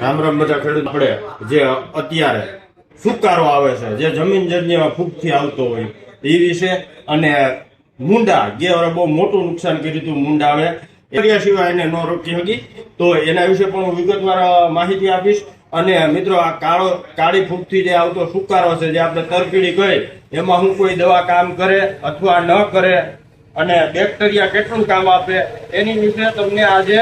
રામ રામ બધા ખેડૂત આપણે જે અત્યારે સુકારો આવે છે, જે જમીન જન્ય ફૂગથી આવતો હોય, એ વિશે અને મુંડા, જે હવે બહુ મોટું નુકસાન કર્યું હતું, મુંડા આવે એરિયા સિવાય એને ન રોકી શકી તો એના વિશે પણ હું વિગતવાર માહિતી આપીશ. અને મિત્રો, આ કાળો, કાળી ફૂગથી જે આવતો સુકારો છે, જે આપણે તરકીડી કહી એમાં હું કોઈ દવા કામ કરે અથવા ન કરે અને બેક્ટેરિયા કેટલું કામ આપે, એની વિશે તમને આજે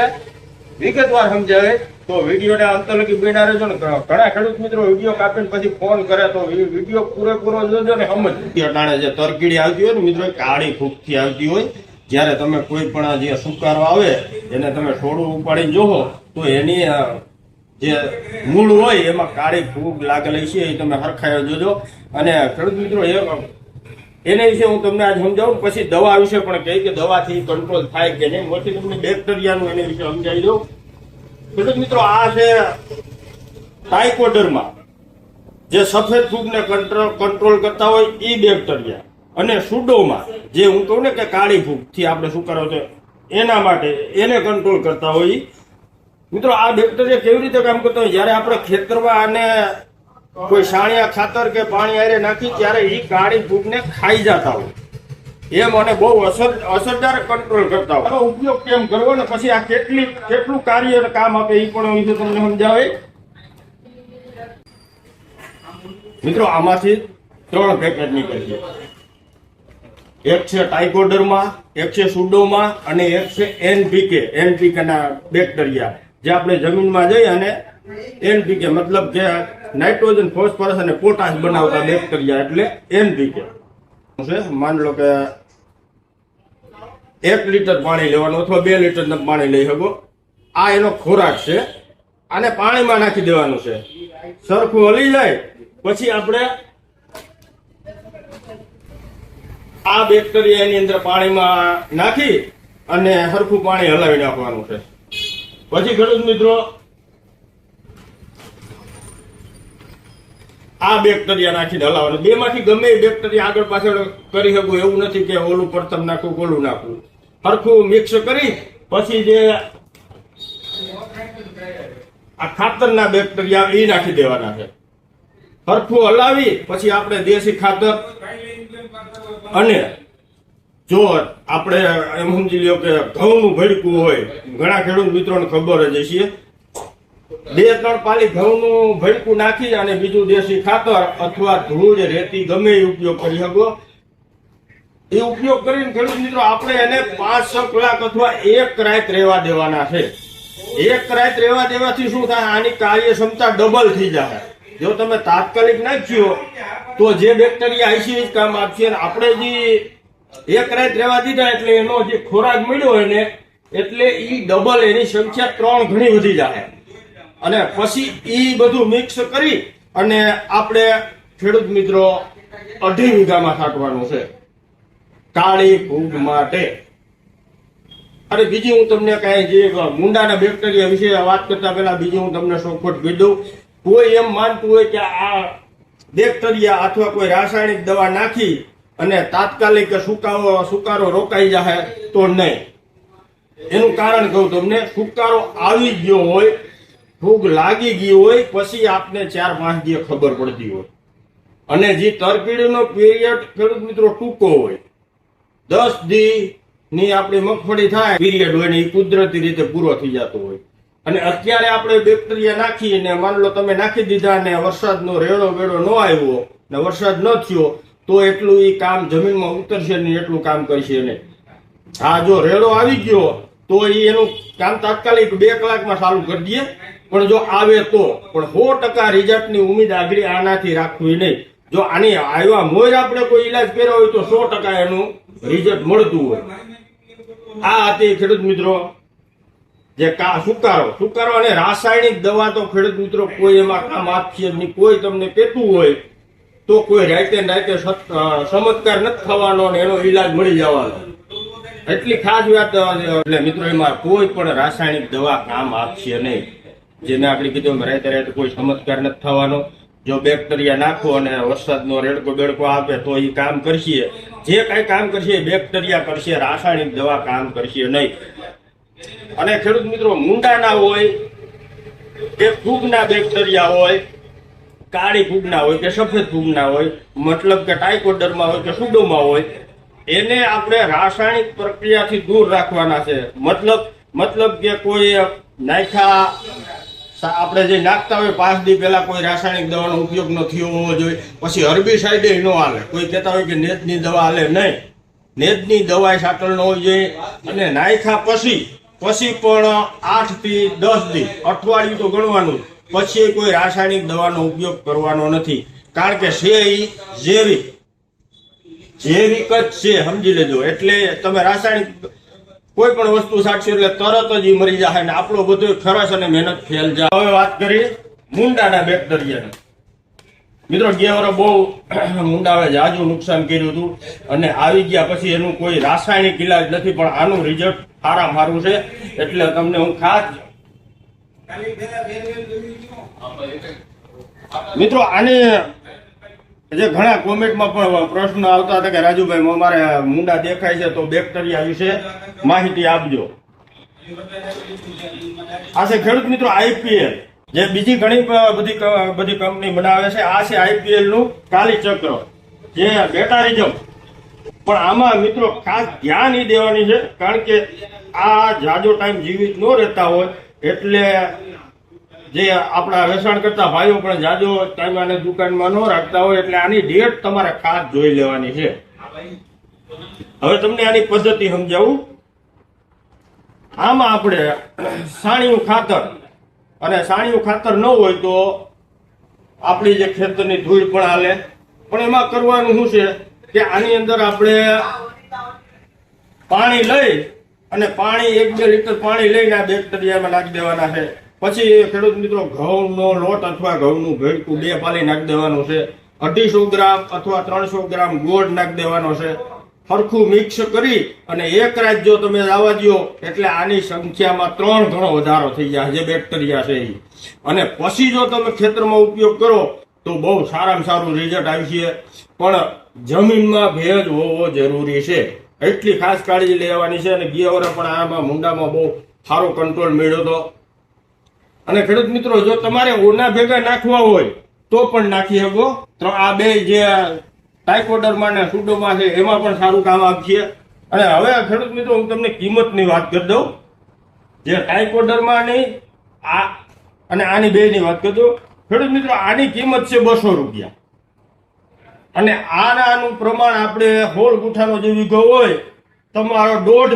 વિગતવાર સમજાવે તો વિડીયોને અંતરલગી લગી બિના રહેજો ને. ઘણા ખેડૂત મિત્રો વીડિયો કાપીને પછી ફોન કરે તો એ વીડિયો પૂરેપૂરો જોજો ને સમજ. અટાણે જે તરકીડી આવતી હોય ને મિત્રો કાળી ફૂગથી આવતી હોય, જ્યારે તમે કોઈ પણ જે સુકારો આવે, એને તમે થોડું ઉપાડીને જોવો તો એની જે મૂળ હોય, એમાં કાળી ફૂગ લાગેલી છે, એ તમે હરખાયો જોજો. અને ખેડૂત મિત્રો, એ એના વિશે હું તમને આજ સમજાવું, પછી દવા વિશે પણ કહી કે દવાથી કંટ્રોલ થાય કે નહીં. પછી તમને બેક્ટેરિયાનું એના વિશે સમજાવી દઉં. ખેડૂત મિત્રો આ છે ટાઇકોડરમાં જે સફેદ ફૂગને કંટ્રોલ કંટ્રોલ કરતા હોય એ બેક્ટેરિયા અને સુડોમાં, જે હું કહું ને કે કાળી ફૂગથી આપણે શું કરો છો? એના માટે, એને કંટ્રોલ કરતા હોય. મિત્રો આ બેક્ટેરિયા કેવી રીતે કામ કરતા હોય? જ્યારે આપણે ખેતરમાં આને કોઈ સાણિયા, ખાતર કે પાણી આરે નાખી, ત્યારે એ કાળી ફૂગને ખાઈ જતા હોય. એમ મને બહુ અસર અસરદાર કંટ્રોલ કરતા હોય. ઉપયોગ કેમ કરવો ને પછી આ કેટલી કેટલું કાર્ય અને કામ આપે એ પણ વિશે તમને સમજાવે? મિત્રો આમાંથી ત્રણ પેકેટ નીકળી છે. એક છે ટાઇકોડરમાં એક છે સુડોમાં અને એક છે એનપીકે એનપીકે ના બેક્ટેરિયા જે આપણે જમીનમાં જઈ અને એનપીકે મતલબ કે નાઇટ્રોજન ફોસ્ફરસ અને પોટાશ બનાવતા બેક્ટેરિયા એટલે એનપીકે છે? માન લો કે એક લીટર પાણી લેવાનું અથવા બે લીટર પાણી લઈ શકો. આ એનો ખોરાક છે. આને પાણીમાં નાખી દેવાનું છે. સરખું હલી જાય, પછી આપણે આ બેક્ટેરિયા એની અંદર પાણીમાં નાખી અને સરખું પાણી હલાવી નાખવાનું છે. પછી ખેડૂત મિત્રો, આ બેક્ટેરિયા નાખીને હલાવવાનું. બે માંથી ગમે એ બેક્ટેરિયા આગળ પાછળ કરી શકું, એવું નથી કે ઓલું પ્રથમ નાખવું ઓલું નાખવું સરખું મિક્સ કરી, પછી જે આ ખાતરના બેક્ટેરિયા એ નાખી દેવાના છે. સરખું હલાવી, પછી આપણે દેશી ખાતર અને જો આપણે એમ સમજી લ્યો કે ઘઉંનું ભડકું હોય, ઘણા ખેડૂત મિત્રોને ખબર જ હશે. બે ત્રણ પાલી ઘઉંનું ભડકું નાખી અને બીજું દેશી ખાતર અથવા ધૂળ રેતી ગમે એ ઉપયોગ કરી શકો. એ ઉપયોગ કરીને ખેડૂત મિત્રો, આપણે એને પાંચ, છ કલાક અથવા એક રાત રહેવા દેવાના છે. એક રાત રહેવા દેવાથી શું થાય? આની કાર્યક્ષમતા ડબલ થઈ જાય જો તમે તાત્કાલિક નાખ્યો તો જે બેક્ટેરિયા આઈસી જ કામ આપશે અને આપણે જે એક રાત રહેવા દીધા એટલે એનો જે ખોરાક મળ્યો એને એટલે એ ડબલ એની સંખ્યા ત્રણ ઘણી વધી જાય અને પછી એ બધું મિક્સ કરી અને આપણે ખેડૂત મિત્રો અઢી વીઘામાં છાંટવાનું છે. કાળી ફૂગ માટે. અને બીજી હું તમને કાંઈ જે મુંડાના બેક્ટેરિયા વિશે વાત કરતા પહેલા બીજી હું તમને ચોખવટ કહી દઉં. કોઈ એમ માનતું હોય કે આ બેક્ટેરિયા અથવા કોઈ રાસાયણિક દવા નાખી અને તાત્કાલિક સુકાવો, સુકારો રોકાઈ જાય તો નહીં. એનું કારણ કહું તમને, સુકારો આવી ગયો હોય ફૂગ લાગી ગઈ હોય, પછી આપને ચાર પાંચ દિવસ ખબર પડતી હોય. અને જે તરકીડીનો પીરિયડ ખેડૂત મિત્રો ટૂંકો હોય દસ દી ની આપણી મગફળી થાય પીરિયડ હોય ને એ કુદરતી રીતે પૂરો થઈ જતો હોય. અને અત્યારે આપણે બેક્ટેરિયા નાખીને માન લો તમે નાખી દીધા ને વરસાદનો રેડો વેડો ન આવ્યો ને વરસાદ ન થયો, તો એટલું એ કામ જમીનમાં ઉતરશે નહીં, એટલું કામ કરશે નહીં. હા જો રેડો આવી ગયો, તો એ એનું કામ તાત્કાલિક બે કલાકમાં ચાલુ કરી દઈએ. પણ જો આવે તો, પણ સો ટકા રિઝલ્ટની ઉમેદ આગળ આનાથી રાખવી નહીં. જો આની આવ્યા મોર આપણે કોઈ ઈલાજ કર્યો હોય તો સો ટકા એનું રિઝલ્ટ મળતું હોય. આ હતી ખેડૂત મિત્રો, જે કા સુકારો. સુકારો અને રાસાયણિક દવા તો ખેડૂત મિત્રો કોઈ એમાં કામ આપશે નહીં. કોઈ તમને કહેતું હોય તો કોઈ રાતે રાતે ચમત્કાર નથી થવાનો અને એનો ઈલાજ મળી જવાનો. એટલી ખાસ વાત એટલે મિત્રો એમાં કોઈ પણ રાસાયણિક દવા કામ આપશે નહીં. જેને આપણે કીધું રાતે રાતે કોઈ ચમત્કાર નથી થવાનો. જો બેક્ટેરિયા નાખો અને વરસાદનો રેડકો બેડકો આપે તો એ કામ કરશે. જે કઈ કામ કરશે બેક્ટેરિયા કરશે, રાસાયણિક દવા કામ કરશે નહીં. અને ખેડૂત મિત્રો મૂંડાના હોય કે ફૂગના બેક્ટેરિયા હોય, કાળી ફૂગના હોય કે સફેદ ફૂગના હોય, મતલબ કે ટાઇકોડરમાં હોય કે સુડોમાં હોય, એને આપણે રાસાયણિક પ્રક્રિયાથી દૂર રાખવાના છે. મતલબ મતલબ કે કોઈ નાખ્યા આપણે જે નાખતા હોય પાંચ દી પહેલા કોઈ રાસાયણિક દવાનો ઉપયોગ ન થયો હોવો જોઈએ. પછી હર્બિસાઇડ ન હાલે. કોઈ કહેતા હોય કે નેતની દવા હાલે નહીં. નેતની દવા સાટલ ન હોવી જોઈએ. અને નાખ્યા પછી પછી પણ આઠથી દસ દી. અઠવાડિયું તો ગણવાનું પછી કોઈ રાસાયણિક દવાનો ઉપયોગ કરવાનો નથી. કારણ કે છે ઈ ઝેરી. જૈવિક જ છે, સમજી લેજો. એટલે તમે રાસાયણિક કોઈ પણ વસ્તુ સાચી એટલે તરત જ મરી જાય ને આપણો બધો ખરસ અને મહેનત ફેલ જાય હવે વાત કરીએ મુંડાના બેક્ટેરિયાની મિત્રો, ગયા વર્ષ બહુ મુંડાએ જાજુ નુકસાન કર્યું હતું અને આવી ગયા પછી એનું કોઈ રાસાયણિક ઇલાજ નથી, પણ આનું રિઝલ્ટ સારા મારું છે. એટલે તમને હું ખાસ મિત્રો, આની જે ઘણા કોમેન્ટમાં પણ પ્રશ્ન આવતા હતા કે, રાજુભાઈ અમારે મુંડા દેખાય છે તો બેક્ટેરિયા વિશે માહિતી આપજો. આ છે ખેડૂત મિત્રો આઈપીએલ, જે બીજી ઘણી બધી બધી કંપની બનાવે છે. આ છે આઈપીએલનું કાલી ચક્ર જે બેટારિઝમ પણ આમાં મિત્રો ખાસ ધ્યાન એ દેવાની છે, કારણ કે આ જાજો ટાઈમ જીવિત ન રહેતા હોય, એટલે જે આપણા વેચાણ કરતા ભાઈઓ પણ જાજો ટાઈમ આને દુકાનમાં ન રાખતા હોય એટલે આની ડેટ તમારે ખાસ જોઈ લેવાની છે. હવે તમને આની પદ્ધતિ સમજાવું. આમાં આપણે સાણિયું ખાતર અને સાણિયું ખાતર ન હોય તો આપણી જે ખેતરની ધૂળ પણ હાલે. પણ એમાં કરવાનું શું છે કે આની અંદર આપણે પાણી લઈ અને પાણી એક બે લીટર પાણી લઈને આ બેક્ટેરિયામાં નાખી દેવાના છે. પછી ખેડૂત મિત્રો, ઘઉંનો લોટ અથવા ઘઉંનું ભેળકું બે પાલી નાખી દેવાનું છે. અઢીસો ગ્રામ અથવા ત્રણસો ગ્રામ ગોળ નાખી દેવાનો છે. સરખું મિક્સ કરી અને એક રાત જો તમે લાવવા દો એટલે આની સંખ્યામાં ત્રણ ગણો વધારો થઈ જાય જે બેક્ટેરિયા છે એ અને પછી જો તમે ખેતરમાં ઉપયોગ કરો, તો બહુ સારામાં સારું રિઝલ્ટ આવશે પણ જમીનમાં ભેજ હોવો જરૂરી છે. એટલી ખાસ કાળજી લેવાની છે અને ગયા પણ આમાં મુંડામાં બહુ સારો કંટ્રોલ મેળવ્યો હતો. અને ખેડૂત મિત્રો, જો તમારે ઓના ભેગા નાખવા હોય, તો પણ નાખી શકો. તો આ બે જે ટાઇકોડરમાં ને સુડોમાં છે, એમાં પણ સારું કામ આપશે અને હવે ખેડૂત મિત્રો, હું તમને કિંમતની વાત કરી દઉં. જે ટાઇકોડરમાં નહીં, આ અને આની બેની વાત કરજો ખેડૂત મિત્રો, આની કિંમત છે બસો રૂપિયા. અને આનાનું પ્રમાણ આપણે હોળ ગુઠાનો જે વીઘો હોય, તમારો દોઢ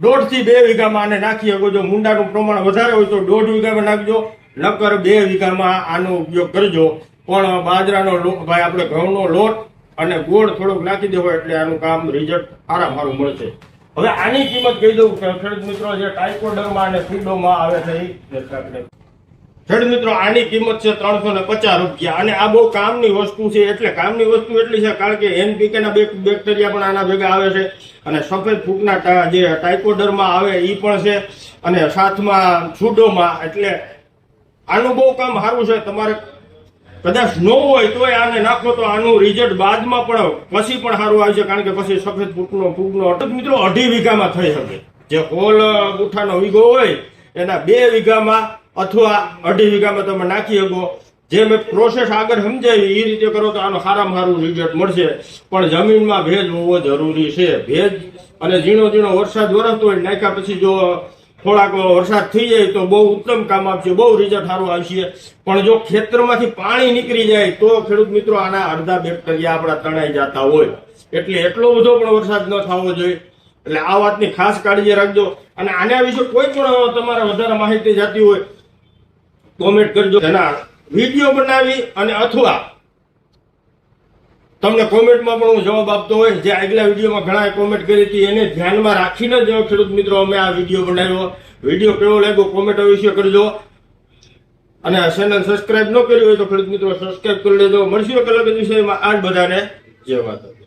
દોઢથી બે વીઘામાં આને નાખી શકો જો મુંડાનું પ્રમાણ વધારે હોય તો દોઢ વીઘામાં નાખજો. નકર બે વીઘામાં આનો ઉપયોગ કરજો. પણ બાજરાનો ભાઈ, આપણે ઘઉંનો લોટ અને ગોળ થોડોક નાખી દેવો એટલે આનું કામ રિઝલ્ટ સારા સારું મળશે. હવે આની કિંમત કહી દઉં કે ખેડૂત મિત્રો, જે ટાઇકોડરમાં અને ફીડોમાં આવે છે, એ ખેડૂત મિત્રો, આની કિંમત છે ત્રણસો ને પચાસ રૂપિયા. અને આ બહુ કામની વસ્તુ છે, એટલે કામની વસ્તુ એટલી છે કારણ કે એનપીકે ના બેક- બેક્ટેરિયા પણ આના ભેગા આવે છે. અને સફેદ ફૂગના જે ટાઇકોડરમાં આવે એ પણ છે. અને સાથમાં છૂડોમાં એટલે આનું બહુ કામ સારું છે. તમારે કદાચ ન હોય તોય આને નાખો તો આનું રિઝલ્ટ બાદમાં પણ પછી પણ સારું આવશે કારણ કે પછી સફેદ ફૂગનો ફૂગનો અટક મિત્રો અઢી વીઘામાં થઈ શકે. જે હોલ, ગુઠાનો વીઘો હોય, એના બે વીઘામાં અથવા અઢી વીઘામાં તમે નાખી શકો. જે મેં પ્રોસેસ આગળ સમજાવી એ રીતે કરો તો આનો સારામાં સારું રિઝલ્ટ મળશે. પણ જમીનમાં ભેજ હોવો જરૂરી છે. ભેજ અને ઝીણો ઝીણો વરસાદ વરસતો હોય નાખ્યા પછી જો થોડાક વરસાદ થઈ જાય તો બહુ ઉત્તમ કામ આપશે, બહુ રિઝલ્ટ સારું આવશે. પણ જો ખેતરમાંથી પાણી નીકળી જાય તો ખેડૂત મિત્રો આના અડધા બેક્ટેરિયા આપણા તણાઈ જતા હોય. એટલે એટલો બધો પણ વરસાદ ન થવો જોઈએ. એટલે આ વાતની ખાસ કાળજી રાખજો. અને આના વિશે કોઈ પણ તમારે વધારે માહિતી જાતી હોય કોમેન્ટ કરજો. એના વીડિયો બનાવી અને અથવા તમને કોમેન્ટમાં પણ હું જવાબ આપતો હોય. જે આગલા વિડીયોમાં ઘણા કોમેન્ટ કરી હતી, એને ધ્યાનમાં રાખીને જ ખેડૂત મિત્રો, અમે આ વીડિયો બનાવ્યો. વીડિયો કેવો લાગ્યો કોમેન્ટ અવશ્ય કરજો. અને ચેનલ સબસ્ક્રાઇબ ન કર્યું હોય તો ખેડૂત મિત્રો સબસ્ક્રાઇબ કરી લેજો. મળશે કલાક જ વિષયમાં. આજ બધાને જય માતા